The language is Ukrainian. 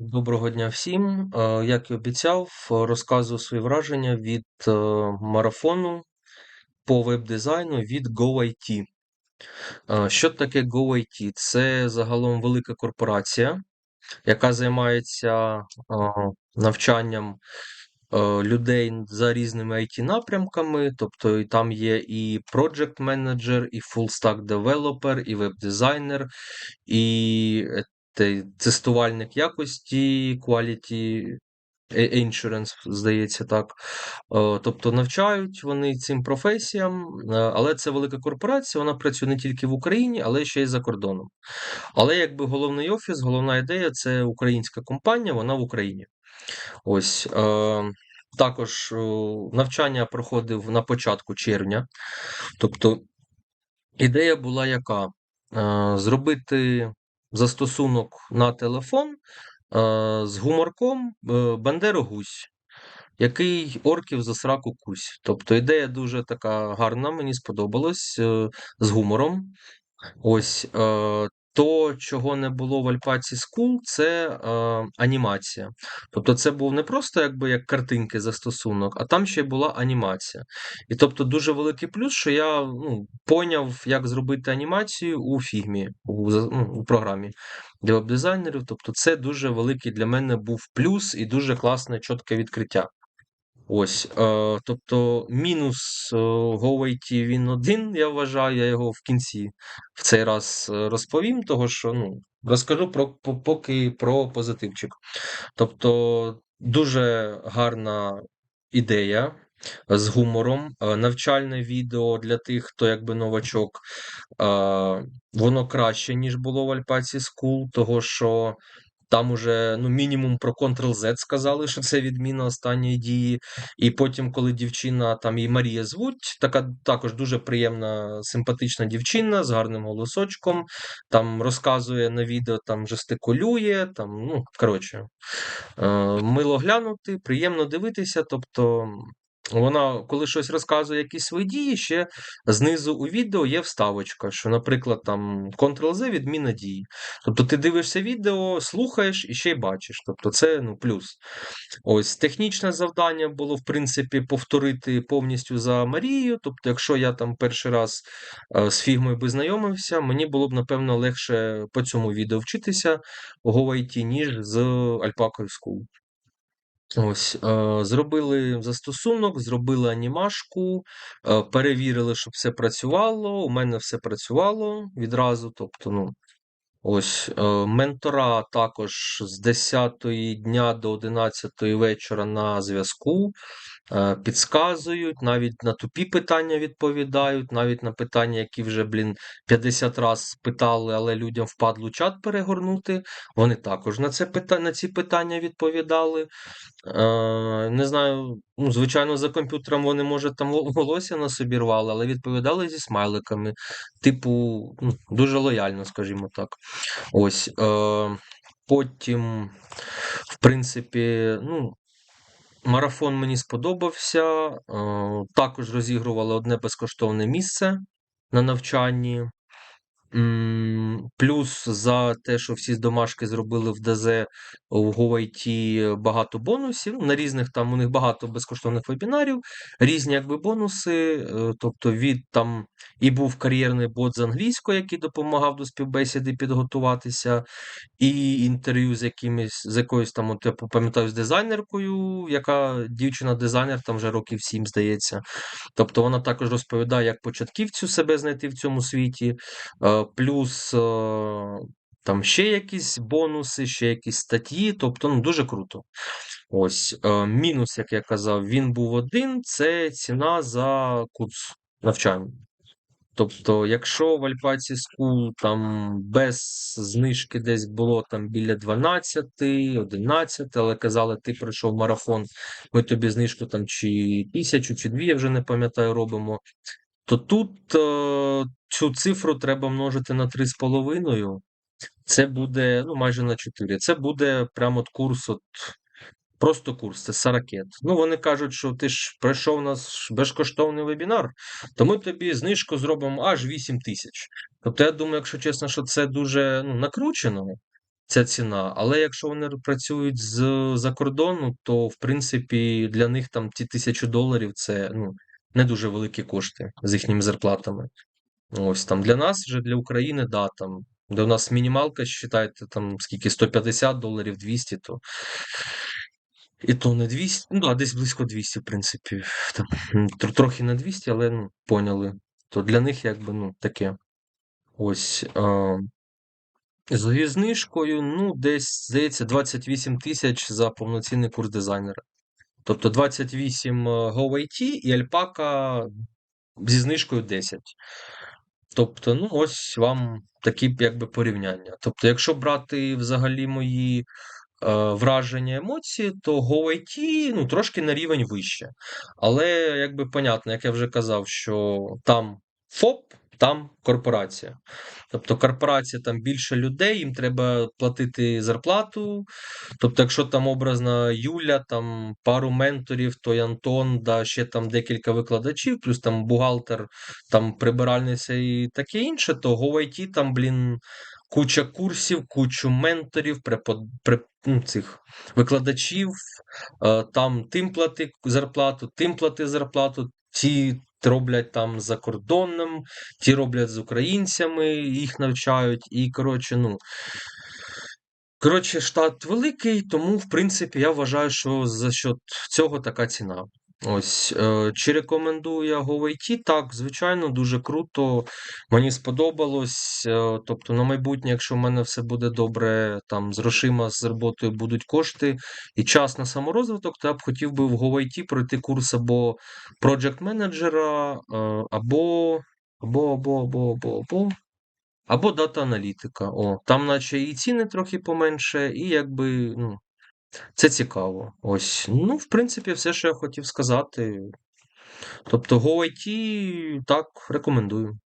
Доброго дня всім. Е, Як і обіцяв, розказую свої враження від е, марафону по веб-дизайну від GoIT. Е, Що таке GoIT? Це загалом велика корпорація, яка займається навчанням людей за різними IT-напрямками. Тобто там є і project manager, і full stack developer, і веб-дизайнер, і тестувальник якості, quality е, Insurance, здається, так. Е, Тобто навчають вони цим професіям, е, але це велика корпорація, вона працює не тільки в Україні, але ще й за кордоном. Але якби головний офіс, головна ідея це українська компанія, вона в Україні. Ось. Також навчання проходив на початку червня. Тобто ідея була яка? Зробити застосунок на телефон з гуморком е, Бандеру Гусь, який орків за сраку кусь. Тобто ідея дуже така гарна, мені сподобалась е, з гумором. Ось е, то, чого не було в Альпаці School, це е, анімація. Тобто, це був не просто якби як картинки застосунок, а там ще й була анімація. І тобто дуже великий плюс, що я ну, поняв, як зробити анімацію у фігмі, у, ну, у програмі для веб-дизайнерів. Тобто, це дуже великий для мене був плюс і дуже класне, чітке відкриття. Ось, е, тобто мінус е, GoAT він один, я вважаю, я його в кінці в цей раз е, розповім, того що ну, розкажу про по- поки про позитивчик. Тобто, дуже гарна ідея з гумором, е, навчальне відео для тих, хто якби новачок, е, воно краще, ніж було в Альпаці School, того що. Там уже ну, мінімум про Ctrl-Z сказали, що це відміна останньої дії. І потім, коли дівчина, там її Марія звуть, така також дуже приємна, симпатична дівчина з гарним голосочком, там розказує на відео, там жестикулює, там, ну, коротше, е, мило глянути, приємно дивитися. Тобто вона, коли щось розказує, якісь свої дії, ще знизу у відео є вставочка, що, наприклад, там Ctrl-Z відміна дії. Тобто ти дивишся відео, слухаєш і ще й бачиш. Тобто це ну, плюс. Ось технічне завдання було, в принципі, повторити повністю за Марією. Тобто, якщо я там перший раз е, з фігмою би знайомився, мені було б, напевно, легше по цьому відео вчитися GoIT, ніж з Alpaca School. Ось, е, зробили застосунок, зробили анімашку, е, перевірили, щоб все працювало. У мене все працювало відразу. Тобто, ну, ось е, ментора також з 10 дня до 11 вечора на зв'язку. Е, підсказують, навіть на тупі питання відповідають, навіть на питання, які вже, блін, 50 раз питали, але людям впадло чат перегорнути. Вони також на це на ці питання відповідали. Е, не знаю, ну, звичайно, за комп'ютером вони, може, там волосся на собі рвали, але відповідали зі смайликами. Типу, ну, дуже лояльно, скажімо так. Ось. Е, потім, в принципі, ну. Марафон мені сподобався. Е, Також розігрували одне безкоштовне місце на навчанні. Плюс за те, що всі домашки зробили в ДЗ у GoIT багато бонусів. На різних там у них багато безкоштовних вебінарів, різні якби бонуси. е, Тобто від там і був кар'єрний бот з англійської, який допомагав до співбесіди підготуватися, і інтерв'ю з якимось, з якоюсь там, от я пам'ятаю, з дизайнеркою, яка дівчина-дизайнер, там вже років сім, здається. Тобто вона також розповідає, як початківцю себе знайти в цьому світі. Е, Плюс е, там ще якісь бонуси, ще якісь статті. Тобто, ну, дуже круто. Ось е, мінус, як я казав, він був один: це ціна за курс навчання. Тобто, якщо в Альпаці School там без знижки десь було там біля 12, 11, але казали, ти пройшов марафон, ми тобі знижку там чи тисячу, чи дві, я вже не пам'ятаю, робимо. То тут е, цю цифру треба множити на 3,5. Це буде ну, майже на 4. Це буде прямо от курс, от, просто курс, це саракет. Ну, вони кажуть, що ти ж пройшов у нас безкоштовний вебінар, то ми тобі знижку зробимо аж 8 тисяч. Тобто, я думаю, якщо чесно, що це дуже ну, накручено. ця ціна. Але якщо вони працюють з-за кордону, то в принципі для них там ті 1000 доларів це ну, не дуже великі кошти з їхніми зарплатами. Ось там для нас вже для України, да, там, де у нас мінімалка, считайте, там скільки 150 доларів, 200, то і то не 200, ну да, десь близько 200, в принципі. Там, тр- трохи не 200, але ну, поняли. То для них якби ну, таке. Ось. А, з знижкою, ну, десь, здається, 28 тисяч за повноцінний курс дизайнера. Тобто 28 GoIT і Альпака зі знижкою 10. Тобто, ну, ось вам такі якби порівняння. Тобто, якщо брати взагалі мої е, враження, емоції, то GoIT ну, трошки на рівень вище. Але, якби понятно, як я вже казав, що там ФОП, там корпорація. Тобто корпорація там більше людей, їм треба платити зарплату. Тобто, якщо там образна Юля, там пару менторів, той Антон, да, ще там декілька викладачів, плюс там бухгалтер, там прибиральниця і таке інше, то GoIT там, блін, куча курсів, кучу менторів, препод... при... ну, цих викладачів, е, там тим плати зарплату, тим плати зарплату, ті роблять там за кордоном, ті роблять з українцями, їх навчають, і коротше, ну. Коротше, штат великий, тому, в принципі, я вважаю, що за счет цього така ціна. Ось, е, чи рекомендую я GoIT? Так, звичайно, дуже круто. Мені сподобалось. Е, тобто, на майбутнє, якщо в мене все буде добре, там з грошима, з роботою будуть кошти і час на саморозвиток, то я б хотів би в GoIT пройти курс або project менеджера, е, або, або, або, або, або, або. Або дата-аналітика. О, там, наче і ціни трохи поменше, і якби, ну, це цікаво. Ось. Ну, в принципі, все, що я хотів сказати. Тобто, GoIT, так, рекомендую.